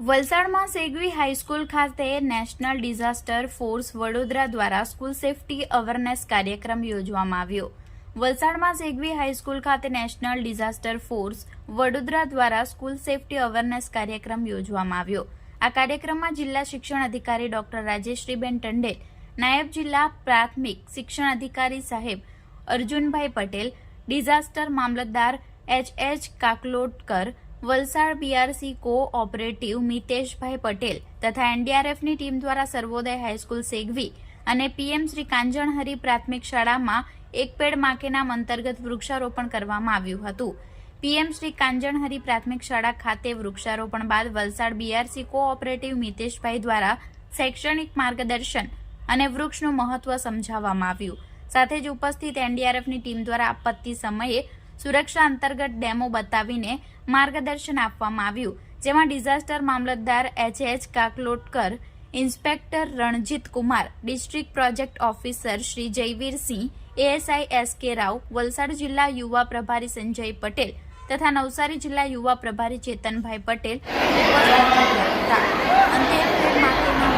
વલસાડમાં સેગવી હાઈસ્કૂલ ખાતે national disaster force Vadodara દ્વારા સ્કૂલ સેફટી અવેરનેસ કાર્યક્રમ યોજવામાં આવ્યો. વલસાડમાં સેગવી હાઈસ્કૂલ ખાતે નેશનલ ડિઝાસ્ટર ફોર્સ વડોદરા દ્વારા સ્કૂલ સેફટી અવેરનેસ કાર્યક્રમ યોજવામાં આવ્યો. આ કાર્યક્રમમાં જિલ્લા શિક્ષણ અધિકારી ડોક્ટર રાજેશ્રીબેન ટંડેલ, નાયબ જિલ્લા પ્રાથમિક શિક્ષણ અધિકારી સાહેબ અર્જુનભાઈ પટેલ, ડિઝાસ્ટર મામલતદાર H H Kaklotkar Valsad BRC co operative Miteshbhai Patel તથા એનડીઆરએફની ટીમ દ્વારા સર્વોદય હાઈસ્કૂલ સેગવી અને પીએમ શ્રી કાંજણહરી પ્રાથમિક શાળામાં એક પેડ માકેનામ અંતર્ગત વૃક્ષારોપણ કરવામાં આવ્યું હતું. પીએમ શ્રી કાંજણહરી પ્રાથમિક શાળા ખાતે વૃક્ષારોપણ બાદ Valsad BRC co operative Miteshbhai દ્વારા શૈક્ષણિક માર્ગદર્શન અને વૃક્ષનું મહત્વ સમજાવવામાં આવ્યું. સાથે જ ઉપસ્થિત એનડીઆરએફની ટીમ દ્વારા આપત્તિ સમયે સુરક્ષા અંતર્ગત ડેમો બતાવીને માર્ગદર્શન આપવામાં આવ્યું, જેમાં ડિઝાસ્ટર મામલતદાર H H Kaklotkar, inspector Ranjit Kumar, district project officer Shri Jayvirsinh ASI S K Rao, Valsad જિલ્લા યુવા પ્રભારી સંજય પટેલ તથા નવસારી જિલ્લા યુવા પ્રભારી ચેતનભાઈ પટેલ ઉપસ્થિત રહ્યા હતા અંતે એક પેડ માટેના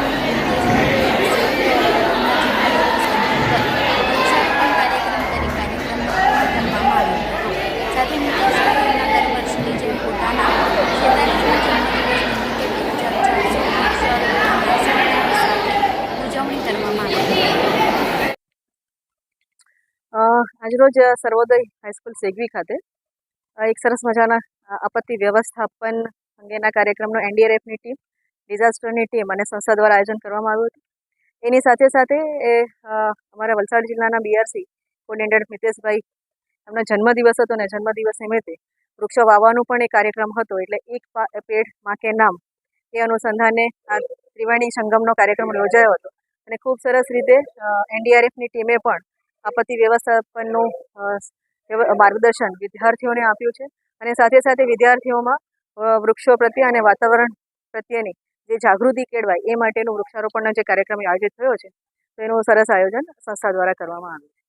વૃક્ષારોપણ કાર્યક્રમ કરી કાર્યક્રમનો પૂર્ણ કરવામાં આવ્યો હતો સાથે મિતેશભાઈ એમના દર વર્ષની જેમ પોતાના છેતાલીસમા જન્મદિવસ નિમિત્તે બે હજાર ચારસો વૃક્ષારોપણના સંકલ્પ સાથે ઉજવણી કરવામાં આવે. આજરોજ સર્વોદય હાઈસ્કૂલ સેગવી ખાતે એક સરસ મજાના આપત્તિ વ્યવસ્થાપન અંગેના કાર્યક્રમનો એનડીઆરએફની ટીમ ડિઝાસ્ટરની ટીમ અને સંસ્થા દ્વારા આયોજન કરવામાં આવ્યું હતું. એની સાથે સાથે, એ અમારા વલસાડ જિલ્લાના બીઆરસી કોર્ડિનેટર મિતેશભાઈ, એમનો જન્મદિવસ હતો ને જન્મદિવસ નિમિત્તે વૃક્ષો વાવવાનું પણ એક કાર્યક્રમ હતો, એટલે એક પેડમાં કે નામ, એ અનુસંધાને આ ત્રિવેણી સંગમનો કાર્યક્રમ યોજાયો હતો. અને ખૂબ સરસ રીતે એનડીઆરએફની ટીમે પણ આપત્તિ વ્યવસ્થાપનનું માર્ગદર્શન વિદ્યાર્થીઓને આપ્યું છે. અને સાથે સાથે વિદ્યાર્થીઓમાં વૃક્ષો પ્રત્યે અને વાતાવરણ પ્રત્યેની જે જાગૃતિ કેળવાય એ માટેનું વૃક્ષારોપણનો જે કાર્યક્રમ આયોજિત થયો છે, તો એનું સરસ આયોજન સંસ્થા દ્વારા કરવામાં આવ્યું છે.